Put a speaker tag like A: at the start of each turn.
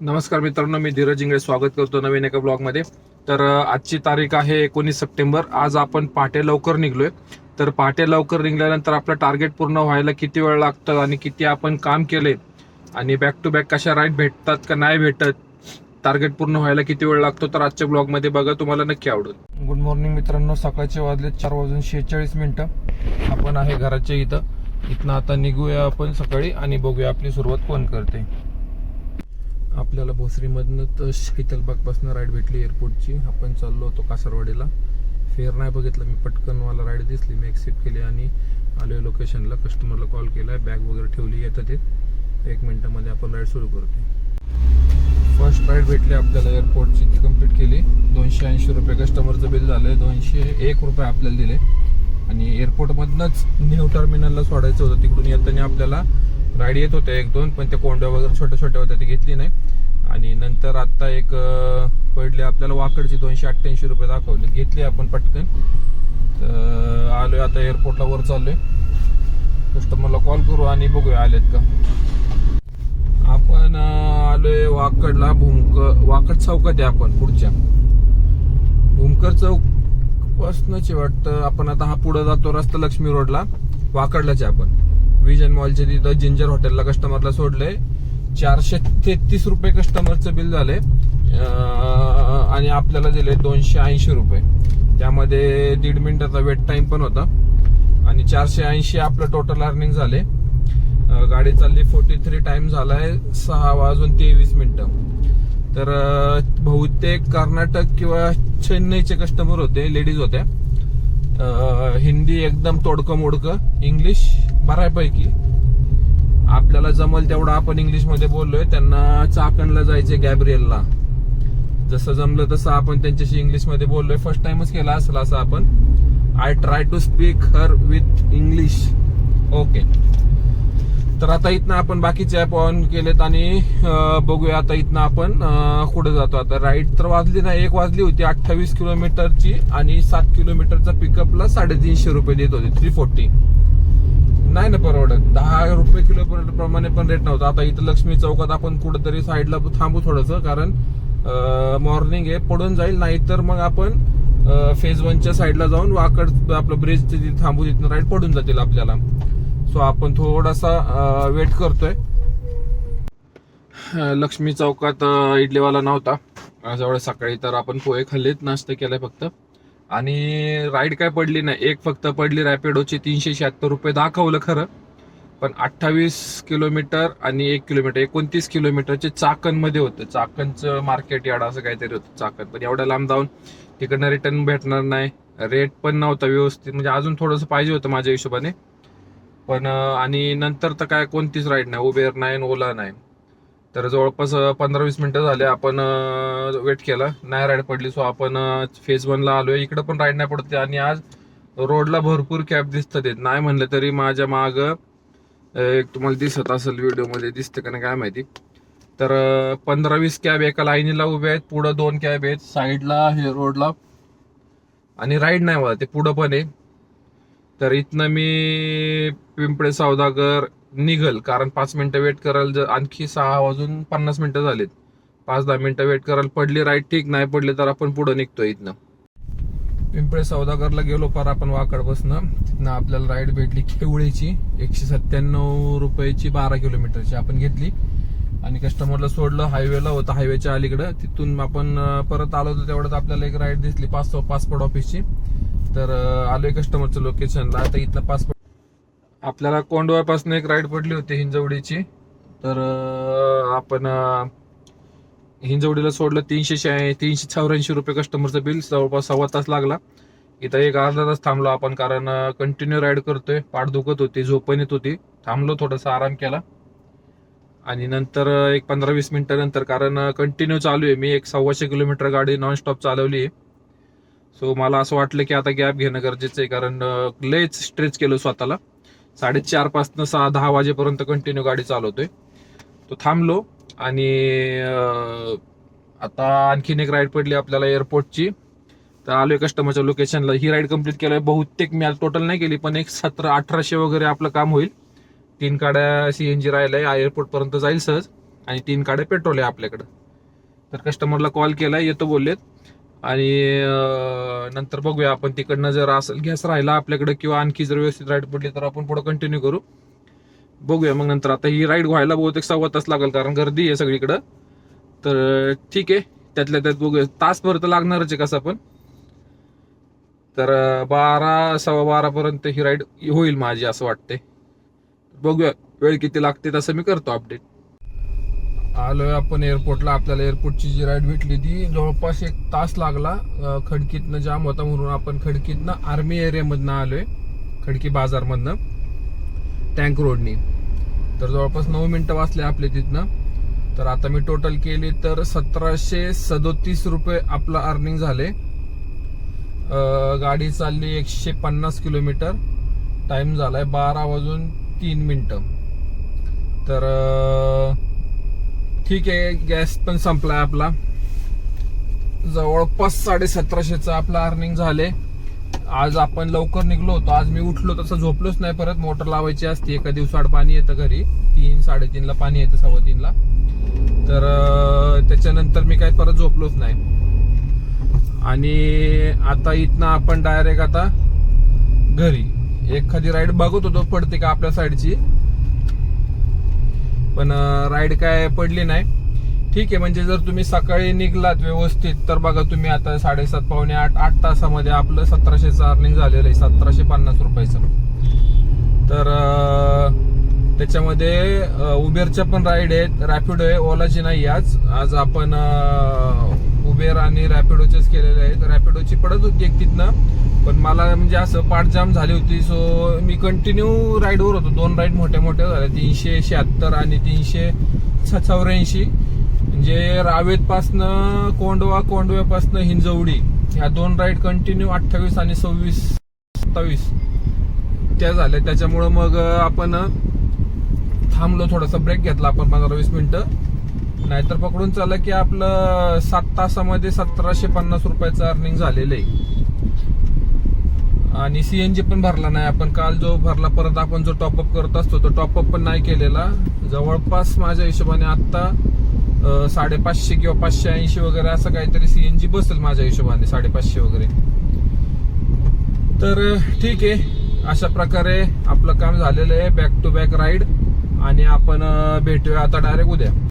A: नमस्कार मित्रांनो मी धीरज इंगळे स्वागत करतो नवीन एका ब्लॉगमध्ये. तर आजची तारीख आहे एकोणीस सप्टेंबर. आज आपण पहाटे लवकर निघलोय. तर पहाटे लवकर निघाल्यानंतर आपलं टार्गेट पूर्ण व्हायला किती वेळ लागतं आणि किती आपण काम केले आणि बॅक टू बॅक कशा राईट भेटतात का नाही भेटत टार्गेट पूर्ण व्हायला किती वेळ लागतो तर आजच्या ब्लॉगमध्ये बघा तुम्हाला नक्की आवडेल. गुड मॉर्निंग मित्रांनो सकाळचे वाजले चार वाजून शेहेचाळीस मिनिटं. आपण आहे घराच्या इथं. इथनं आता निघूया आपण सकाळी आणि बघूया आपली सुरुवात कोण करते. आपल्याला भोसरीमधनं तर शैतलबागपासून राईड भेटली एअरपोर्टची आपण चाललो होतो कासारवाडीला. फेअर नाही बघितलं मी पटकन मला राईड दिसली. मी एक्सेप्ट केली आणि आलो लोकेशनला कस्टमरला कॉल केला बॅग वगैरे ठेवली येतं ते एक मिनटामध्ये आपण राईड सुरू करतो फर्स्ट राईड भेटली आपल्याला एअरपोर्टची ती कंप्लीट केली. दोनशे ऐंशी रुपये कस्टमरचं बिल झालं दोनशे एक रुपये आपल्याला दिले. आणि एअरपोर्टमधनंच न्यू टर्मिनलला सोडायचं होतं. तिकडून येताना आपल्याला राईड येत होत्या एक दोन पण त्या कोंड्या वगैरे छोट्या छोट्या होत्या ती घेतली नाही. आणि नंतर आत्ता एक पडले आपल्याला वाकडची दोनशे अठ्ठ्याऐंशी रुपये दाखवले. घेतली आपण पटकन. तर आलोय आता एअरपोर्टला वर चाललोय. कस्टमरला कॉल करू आणि बघूया आलेत का. आपण आलोय वाकडला भूमक वाकड चौकात आहे आपण पुढच्या. भूमकर चौक पासनच वाटतं आपण आता हा पुढे जातो रस्ता लक्ष्मी रोडला वाकडलाच आपण. विजन मॉलच्या तिथं जिंजर हॉटेलला कस्टमरला सोडले चारशे तेहतीस रुपये कस्टमरचं बिल झाले आणि आपल्याला दिले दोनशे ऐंशी रुपये. त्यामध्ये दीड मिनिटाचा वेट टाइम पण होता. आणि चारशे ऐंशी आपलं टोटल अर्निंग झाले गाडी चालली फोर्टी थ्री टाइम झालाय सहा वाजून तेवीस मिनिटं. तर बहुतेक कर्नाटक किंवा चेन्नईचे कस्टमर होते लेडीज होत्या हिंदी एकदम तोडकं मोडकं इंग्लिश बऱ्यापैकी. आपल्याला जमल तेवढं आपण इंग्लिशमध्ये बोललोय. त्यांना चाकणला जायचे गॅब्रियलला जसं जमलं तसं आपण त्यांच्याशी इंग्लिशमध्ये बोललोय. फर्स्ट टाइमच केला असेल असं आपण. I try to speak her with English okay तर आता इथनं आपण बाकीचे ऍप ऑन केलेत आणि बघूया आता इथनं आपण कुठे जातो. आता राईड तर वाजली नाही एक वाजली होती. अठ्ठावीस किलोमीटरची आणि सात किलोमीटरचा पिकअपला साडेतीनशे रुपये देत होते. थ्री फोर्टी नाही ना परवडत. दहा रुपये किलोमीटर प्रमाणे पण रेट नव्हता. आता इथं लक्ष्मी चौकात आपण कुठेतरी साईडला थांबू थोडस कारण मॉर्निंग आहे पडून जाईल. नाहीतर मग आपण फेज वनच्या साईडला जाऊन वाकड आपलं ब्रिज तिथे थांबू तिथनं राईड पडून जातील आपल्याला. सो आपण थोडासा वेट करतोय. लक्ष्मी चौकात इडलीवाला नव्हता. जवळ सकाळी तर आपण पोहे खाल्लेत नाश्ता केलाय फक्त. आणि राईड काय पडली नाही. एक फक्त पडली रॅपिडोची तीनशे शहात्तर रुपये दाखवलं खरं. पण अठ्ठावीस किलोमीटर आणि एक किलोमीटर एकोणतीस किलोमीटरचे चाकणमध्ये होतं. चाकणचं मार्केट यार्ड असं काहीतरी होतं चाकण. पण एवढ्या लांब जाऊन तिकडनं रिटर्न भेटणार नाही. रेट पण नव्हता व्यवस्थित. म्हणजे अजून थोडंसं पाहिजे होतं माझ्या हिशोबाने. पण आणि नंतर तर काय कोणतीच राईड नाही. उबेर नाही ओला नाही. तर जवळपास पंधरा वीस मिनिटं झाले आपण वेट केला. नाही राईड पडली सो आपण फेज वनला आलोय. इकडं पण राईड नाही पडते आणि आज रोडला भरपूर कॅब दिसतात आहेत. नाही म्हणलं तरी माझ्या माग एक तुम्हाला दिसत असेल व्हिडिओमध्ये दिसते का नाही काय माहिती. तर पंधरा वीस कॅब एका लाईनीला उभे आहेत. पुढं दोन कॅब आहेत. साईडला हे रोडला आणि राईड नाही मला ते पुढं पण आहे. तर इथनं मी पिंपळे सौदागर निघल कारण पाच मिनिटं वेट करायला जर आणखी सहा वाजून पन्नास मिनिटं झालीत. पाच दहा मिनिटं वेट करायला पडली राईट ठीक. नाही पडले तर आपण पुढे निघतो इथनं. पिंपळे सौदागरला गेलो पार आपण वाकड बसणं तिथनं आपल्याला राईड भेटली केवळीची एकशे सत्त्याण्णव रुपयाची बारा किलोमीटरची आपण घेतली. आणि कस्टमरला सोडलं हायवेला होतं हायवेच्या अलीकडं. तिथून आपण परत आलो होतो तेवढ्यात आपल्याला एक राईड दिसली पास पासपोर्ट ऑफिसची तर आलोय कस्टमरचं लोकेशनला आता इथनं पासपोर्ट आपल्याला कोंडवापासून एक राईड पडली होती हिंजवडीची. तर आपण हिंजवडीला सोडलं तीनशे शे- तीनशे चौऱ्याऐंशी रुपये कस्टमरचं बिल जवळपास सव्वा तास लागला. इथं एक अर्धा तास थांबलो आपण कारण कंटिन्यू राईड करतोय. पाठ दुखत होती झोपण येत होती. थांबलो थोडासा आराम केला. आणि नंतर एक पंधरा वीस मिनटानंतर कारण कंटिन्यू चालू आहे. मी एक सव्वाशे किलोमीटर गाडी नॉनस्टॉप चालवली आहे. सो मला असं वाटलं की आता गॅप घेणं गरजेचं आहे कारण लयच स्ट्रेच केलं स्वतःला. साडेचार पासनं सहा दहा वाजेपर्यंत कंटिन्यू गाडी चालवतोय. तो थांबलो आणि आता आणखीन एक राईड पडली आपल्याला एअरपोर्टची तर आलोय कस्टमरच्या लोकेशनला ही राईड कंप्लीट केलंय बहुतेक मी टोटल नाही केली पण एक सतरा अठराशे वगैरे आपलं काम होईल. तीन गाड्या सीएनजी राहिलंय एअरपोर्ट पर्यंत जाईल सहज. आणि तीन काड्या पेट्रोल आहे आपल्याकडं. तर कस्टमरला कॉल केला येतो बोललेत. आणि नंतर बघूया आपण तिकडनं जर असेल गॅस राहिला आपल्याकडे किंवा आणखी जर व्यवस्थित राईड पडली तर आपण पुढे कंटिन्यू करू. बघूया मग नंतर. आता ही राईड व्हायला बहुतेक सव्वा तास लागेल कारण गर्दी आहे सगळीकडं. तर ठीक आहे. त्यातल्या त्यात बघूया. तासभर तर लागणारच आहे कसं पण. तर बारा सव्वा बारापर्यंत ही राईड होईल माझी असं वाटते बघूया. वेळ किती लागते तसं मी करतो अपडेट आलोय आपण एअरपोर्टला आपल्याला एअरपोर्टची जी राईड भेटली ती जवळपास एक तास लागला खडकीतनं जाम होता म्हणून आपण खडकीतनं आर्मी एरियामधनं आलोय खडकी बाजारमधनं टँक रोडनी तर जवळपास नऊ मिनिटं वाचले आपले तिथनं. तर आता मी टोटल केली तर सतराशे सदोतीस रुपये आपलं अर्निंग झाले. गाडी चालली एकशे पन्नास किलोमीटर. टाइम झालाय बारा वाजून तीन मिनिटं. तर ठीक आहे गॅस पण संपला आपला. जवळपास साडे सतराशेचा आपलं अर्निंग झाले. आज आपण लवकर निघलो होतो. आज मी उठलो तसं झोपलोच नाही परत. मोटर लावायची असते. एका दिवसाआड पाणी येतं घरी. तीन साडेतीनला पाणी येतं सव्वा तीनला तर त्याच्यानंतर मी काय परत झोपलोच नाही. आणि आता इथनं आपण डायरेक्ट आता घरी. एखादी राईड बघत होतो पडते का आपल्या साईडची पण राईड काय पडली नाही. ठीक आहे म्हणजे जर तुम्ही सकाळी निघलात व्यवस्थित तर बघा तुम्ही आता साडेसात पावणे आठ आठ तासामध्ये आपलं सतराशेचं अर्निंग झालेलं आहे सतराशे पन्नास रुपयाचं. तर त्याच्यामध्ये उबेरच्या पण राईड आहेत रॅपिडो आहे ओलाची नाही आज. आज आपण उबेर आणि रॅपिडोचेच केलेले आहेत. रॅपिडोची पडत होती एक तिथनं पण मला म्हणजे असं पाठ जाम झाली होती. सो मी कंटिन्यू राईडवर होतो. दोन राईड मोठ्या मोठ्या झाल्या तीनशे शहात्तर आणि तीनशे चौऱ्याऐंशी म्हणजे रावेतपासनं कोंडवा कोंडव्यापासनं हिंजवडी ह्या दोन राईड कंटिन्यू अठ्ठावीस आणि सव्वीस सत्तावीस. त्या झाल्या. त्याच्यामुळं मग आपण थांबलो. थोडासा ब्रेक घेतला आपण पंधरा वीस मिनिटं. नाहीतर पकडून चाललं की आपलं सात तासामध्ये सतराशे पन्नास रुपयाचं अर्निंग झालेलं आहे. आणि सीएनजी पण भरला नाही. आपण काल जो भरला परत आपण जो टॉपअप करत असतो तो टॉपअप पण नाही केलेला. जवळपास माझ्या हिशोबाने आत्ता साडेपाचशे किंवा पाचशे ऐंशी वगैरे असं काहीतरी सीएनजी बसेल माझ्या हिशोबाने साडेपाचशे वगैरे. तर ठीक आहे. अशा प्रकारे आपलं काम झालेलं आहे. बॅक टू बॅक राईड आणि आपण भेटूया आता डायरेक्ट उद्या.